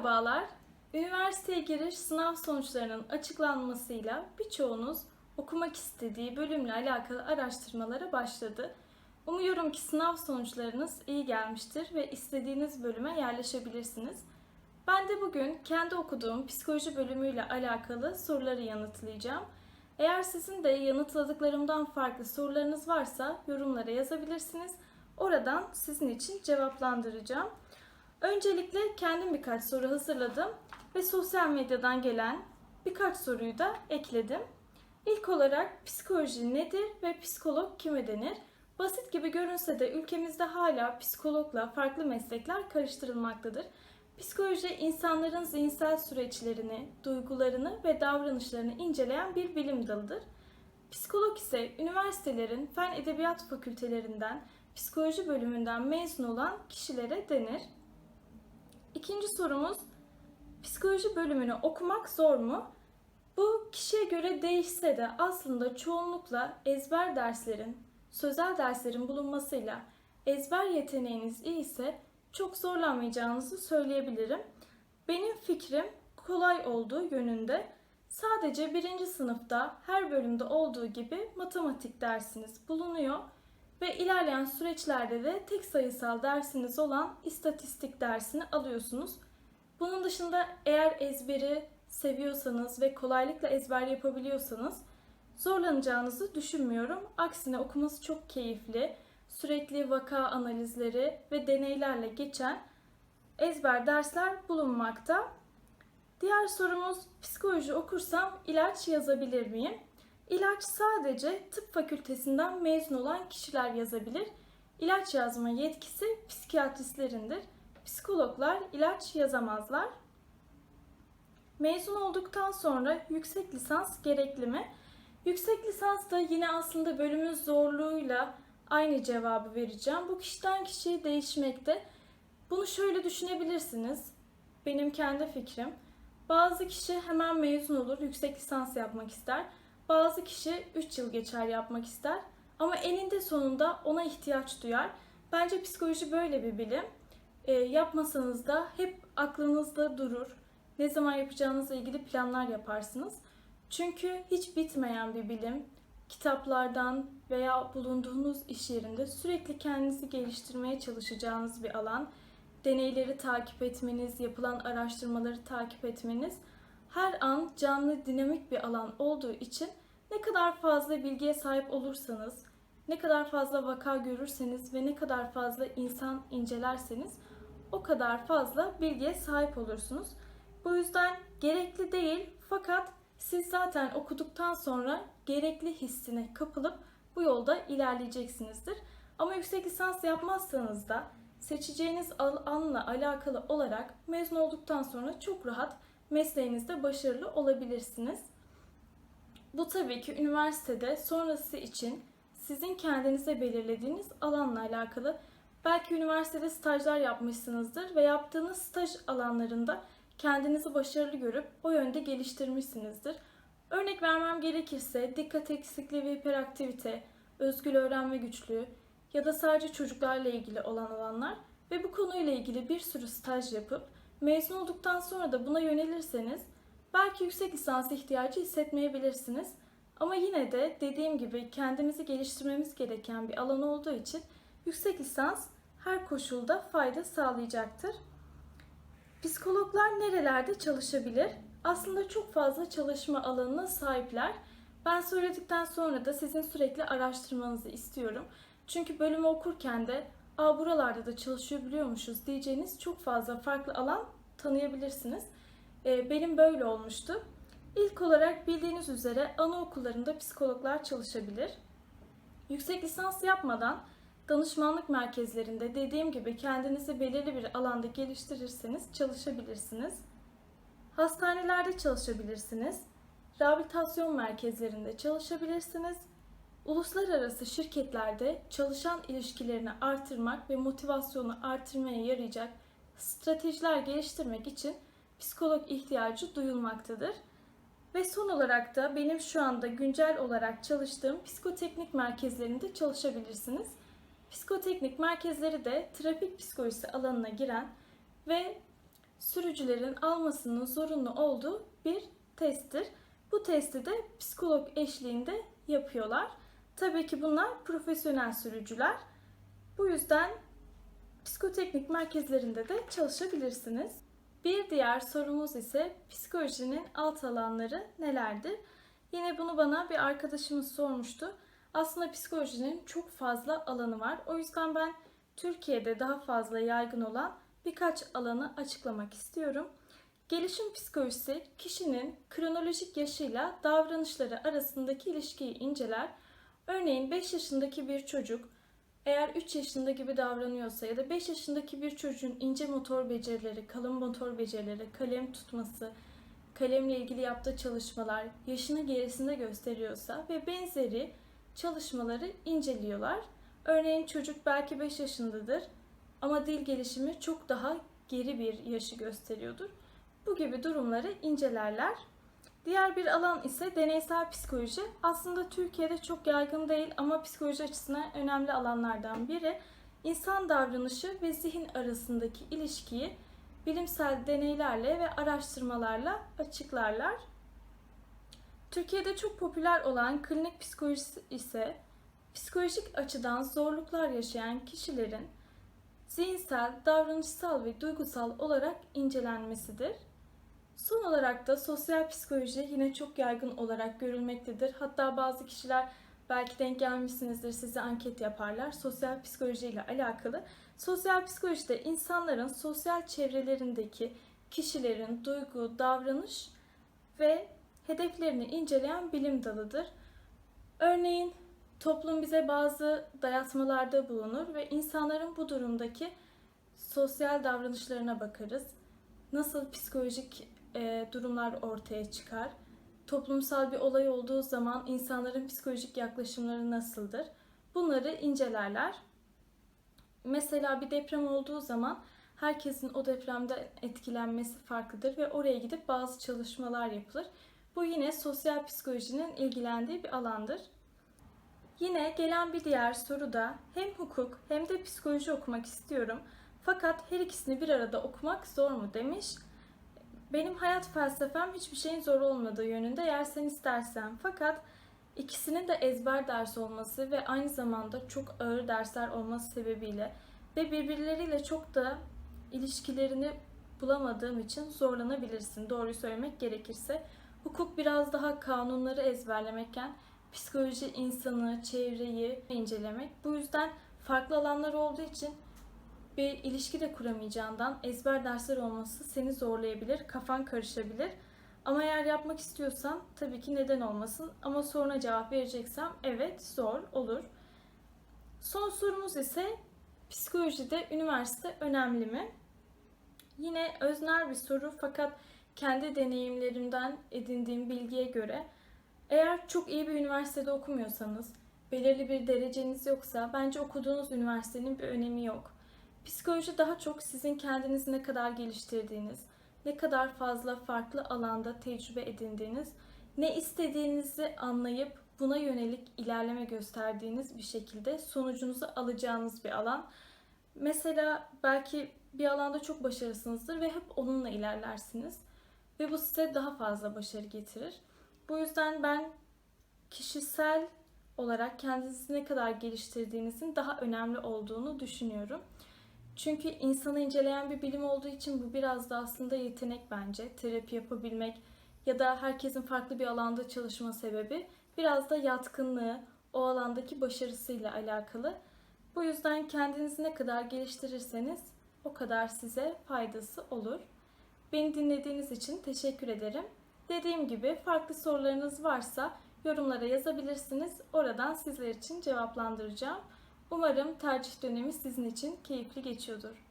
Merhabalar. Üniversiteye giriş sınav sonuçlarının açıklanmasıyla birçoğunuz okumak istediği bölümle alakalı araştırmalara başladı. Umuyorum ki sınav sonuçlarınız iyi gelmiştir ve istediğiniz bölüme yerleşebilirsiniz. Ben de bugün kendi okuduğum psikoloji bölümüyle alakalı soruları yanıtlayacağım. Eğer sizin de yanıtladıklarımdan farklı sorularınız varsa yorumlara yazabilirsiniz. Oradan sizin için cevaplandıracağım. Öncelikle kendim birkaç soru hazırladım ve sosyal medyadan gelen birkaç soruyu da ekledim. İlk olarak psikoloji nedir ve psikolog kime denir? Basit gibi görünse de ülkemizde hala psikologla farklı meslekler karıştırılmaktadır. Psikoloji insanların zihinsel süreçlerini, duygularını ve davranışlarını inceleyen bir bilim dalıdır. Psikolog ise üniversitelerin fen edebiyat fakültelerinden, psikoloji bölümünden mezun olan kişilere denir. İkinci sorumuz, psikoloji bölümünü okumak zor mu? Bu kişiye göre değişse de aslında çoğunlukla ezber derslerin, sözel derslerin bulunmasıyla ezber yeteneğiniz iyi ise çok zorlanmayacağınızı söyleyebilirim. Benim fikrim kolay olduğu yönünde. Sadece birinci sınıfta her bölümde olduğu gibi matematik dersiniz bulunuyor ve ilerleyen süreçlerde de tek sayısal dersiniz olan istatistik dersini alıyorsunuz. Bunun dışında eğer ezberi seviyorsanız ve kolaylıkla ezber yapabiliyorsanız zorlanacağınızı düşünmüyorum. Aksine okuması çok keyifli. Sürekli vaka analizleri ve deneylerle geçen ezber dersler bulunmakta. Diğer sorumuz psikoloji okursam ilaç yazabilir miyim? İlaç sadece tıp fakültesinden mezun olan kişiler yazabilir. İlaç yazma yetkisi psikiyatristlerindir. Psikologlar ilaç yazamazlar. Mezun olduktan sonra yüksek lisans gerekli mi? Yüksek lisans da yine aslında bölümün zorluğuyla aynı cevabı vereceğim. Bu kişiden kişiye değişmekte. Bunu şöyle düşünebilirsiniz. Benim kendi fikrim. Bazı kişi hemen mezun olur, yüksek lisans yapmak ister. Bazı kişi 3 yıl geçer yapmak ister. Ama eninde sonunda ona ihtiyaç duyar. Bence psikoloji böyle bir bilim. E, yapmasanız da hep aklınızda durur. Ne zaman yapacağınızla ilgili planlar yaparsınız. Çünkü hiç bitmeyen bir bilim. Kitaplardan veya bulunduğunuz iş yerinde sürekli kendinizi geliştirmeye çalışacağınız bir alan. Deneyleri takip etmeniz, yapılan araştırmaları takip etmeniz her an canlı, dinamik bir alan olduğu için ne kadar fazla bilgiye sahip olursanız, ne kadar fazla vaka görürseniz ve ne kadar fazla insan incelerseniz o kadar fazla bilgiye sahip olursunuz. Bu yüzden gerekli değil fakat siz zaten okuduktan sonra gerekli hissine kapılıp bu yolda ilerleyeceksinizdir. Ama yüksek lisans yapmazsanız da seçeceğiniz alanla alakalı olarak mezun olduktan sonra çok rahat mesleğinizde başarılı olabilirsiniz. Bu tabii ki üniversitede sonrası için sizin kendinize belirlediğiniz alanla alakalı. Belki üniversitede stajlar yapmışsınızdır ve yaptığınız staj alanlarında kendinizi başarılı görüp o yönde geliştirmişsinizdir. Örnek vermem gerekirse dikkat eksikliği ve hiperaktivite, özgül öğrenme güçlüğü ya da sadece çocuklarla ilgili olan alanlar ve bu konuyla ilgili bir sürü staj yapıp mezun olduktan sonra da buna yönelirseniz belki yüksek lisans ihtiyacı hissetmeyebilirsiniz. Ama yine de dediğim gibi kendimizi geliştirmemiz gereken bir alan olduğu için yüksek lisans her koşulda fayda sağlayacaktır. Psikologlar nerelerde çalışabilir? Aslında çok fazla çalışma alanına sahipler. Ben söyledikten sonra da sizin sürekli araştırmanızı istiyorum. Çünkü bölümü okurken de Aa, buralarda da çalışıyor biliyormuşuz diyeceğiniz çok fazla farklı alan tanıyabilirsiniz. Ee, benim böyle olmuştu. İlk olarak bildiğiniz üzere anaokullarında psikologlar çalışabilir. Yüksek lisans yapmadan danışmanlık merkezlerinde dediğim gibi kendinizi belirli bir alanda geliştirirseniz çalışabilirsiniz. Hastanelerde çalışabilirsiniz. Rehabilitasyon merkezlerinde çalışabilirsiniz. Uluslararası şirketlerde çalışan ilişkilerini artırmak ve motivasyonu artırmaya yarayacak stratejiler geliştirmek için psikolog ihtiyacı duyulmaktadır. Ve son olarak da benim şu anda güncel olarak çalıştığım psikoteknik merkezlerinde çalışabilirsiniz. Psikoteknik merkezleri de trafik psikolojisi alanına giren ve sürücülerin almasının zorunlu olduğu bir testtir. Bu testi de psikolog eşliğinde yapıyorlar. Tabii ki bunlar profesyonel sürücüler. Bu yüzden psikoteknik merkezlerinde de çalışabilirsiniz. Bir diğer sorumuz ise psikolojinin alt alanları nelerdir? Yine bunu bana bir arkadaşımız sormuştu. Aslında psikolojinin çok fazla alanı var. O yüzden ben Türkiye'de daha fazla yaygın olan birkaç alanı açıklamak istiyorum. Gelişim psikolojisi kişinin kronolojik yaşıyla davranışları arasındaki ilişkiyi inceler. Örneğin 5 yaşındaki bir çocuk eğer 3 yaşında gibi davranıyorsa ya da 5 yaşındaki bir çocuğun ince motor becerileri, kalın motor becerileri, kalem tutması, kalemle ilgili yaptığı çalışmalar yaşını gerisinde gösteriyorsa ve benzeri çalışmaları inceliyorlar. Örneğin çocuk belki 5 yaşındadır ama dil gelişimi çok daha geri bir yaşı gösteriyordur. Bu gibi durumları incelerler. Diğer bir alan ise deneysel psikoloji. Aslında Türkiye'de çok yaygın değil ama psikoloji açısından önemli alanlardan biri. İnsan davranışı ve zihin arasındaki ilişkiyi bilimsel deneylerle ve araştırmalarla açıklarlar. Türkiye'de çok popüler olan klinik psikolojisi ise psikolojik açıdan zorluklar yaşayan kişilerin zihinsel, davranışsal ve duygusal olarak incelenmesidir. Son olarak da sosyal psikoloji yine çok yaygın olarak görülmektedir. Hatta bazı kişiler belki denk gelmişsinizdir size anket yaparlar sosyal psikoloji ile alakalı. Sosyal psikolojide insanların sosyal çevrelerindeki kişilerin duygu, davranış ve hedeflerini inceleyen bilim dalıdır. Örneğin toplum bize bazı dayatmalarda bulunur ve insanların bu durumdaki sosyal davranışlarına bakarız. Nasıl psikolojik e, durumlar ortaya çıkar? Toplumsal bir olay olduğu zaman insanların psikolojik yaklaşımları nasıldır? Bunları incelerler. Mesela bir deprem olduğu zaman herkesin o depremde etkilenmesi farklıdır ve oraya gidip bazı çalışmalar yapılır. Bu yine sosyal psikolojinin ilgilendiği bir alandır. Yine gelen bir diğer soru da hem hukuk hem de psikoloji okumak istiyorum. Fakat her ikisini bir arada okumak zor mu demiş. Benim hayat felsefem hiçbir şeyin zor olmadığı yönünde eğer sen istersen. Fakat ikisinin de ezber ders olması ve aynı zamanda çok ağır dersler olması sebebiyle ve birbirleriyle çok da ilişkilerini bulamadığım için zorlanabilirsin. Doğruyu söylemek gerekirse. Hukuk biraz daha kanunları ezberlemekken psikoloji insanı, çevreyi incelemek. Bu yüzden farklı alanlar olduğu için bir ilişki de kuramayacağından ezber dersler olması seni zorlayabilir, kafan karışabilir. Ama eğer yapmak istiyorsan tabii ki neden olmasın. Ama soruna cevap vereceksem evet zor olur. Son sorumuz ise psikolojide üniversite önemli mi? Yine öznel bir soru fakat kendi deneyimlerimden edindiğim bilgiye göre eğer çok iyi bir üniversitede okumuyorsanız, belirli bir dereceniz yoksa bence okuduğunuz üniversitenin bir önemi yok. Psikoloji daha çok sizin kendinizi ne kadar geliştirdiğiniz, ne kadar fazla farklı alanda tecrübe edindiğiniz, ne istediğinizi anlayıp buna yönelik ilerleme gösterdiğiniz bir şekilde sonucunuzu alacağınız bir alan. Mesela belki bir alanda çok başarısınızdır ve hep onunla ilerlersiniz ve bu size daha fazla başarı getirir. Bu yüzden ben kişisel olarak kendinizi ne kadar geliştirdiğinizin daha önemli olduğunu düşünüyorum. Çünkü insanı inceleyen bir bilim olduğu için bu biraz da aslında yetenek bence. Terapi yapabilmek ya da herkesin farklı bir alanda çalışma sebebi biraz da yatkınlığı, o alandaki başarısıyla alakalı. Bu yüzden kendinizi ne kadar geliştirirseniz o kadar size faydası olur. Beni dinlediğiniz için teşekkür ederim. Dediğim gibi farklı sorularınız varsa yorumlara yazabilirsiniz. Oradan sizler için cevaplandıracağım. Umarım tercih dönemi sizin için keyifli geçiyordur.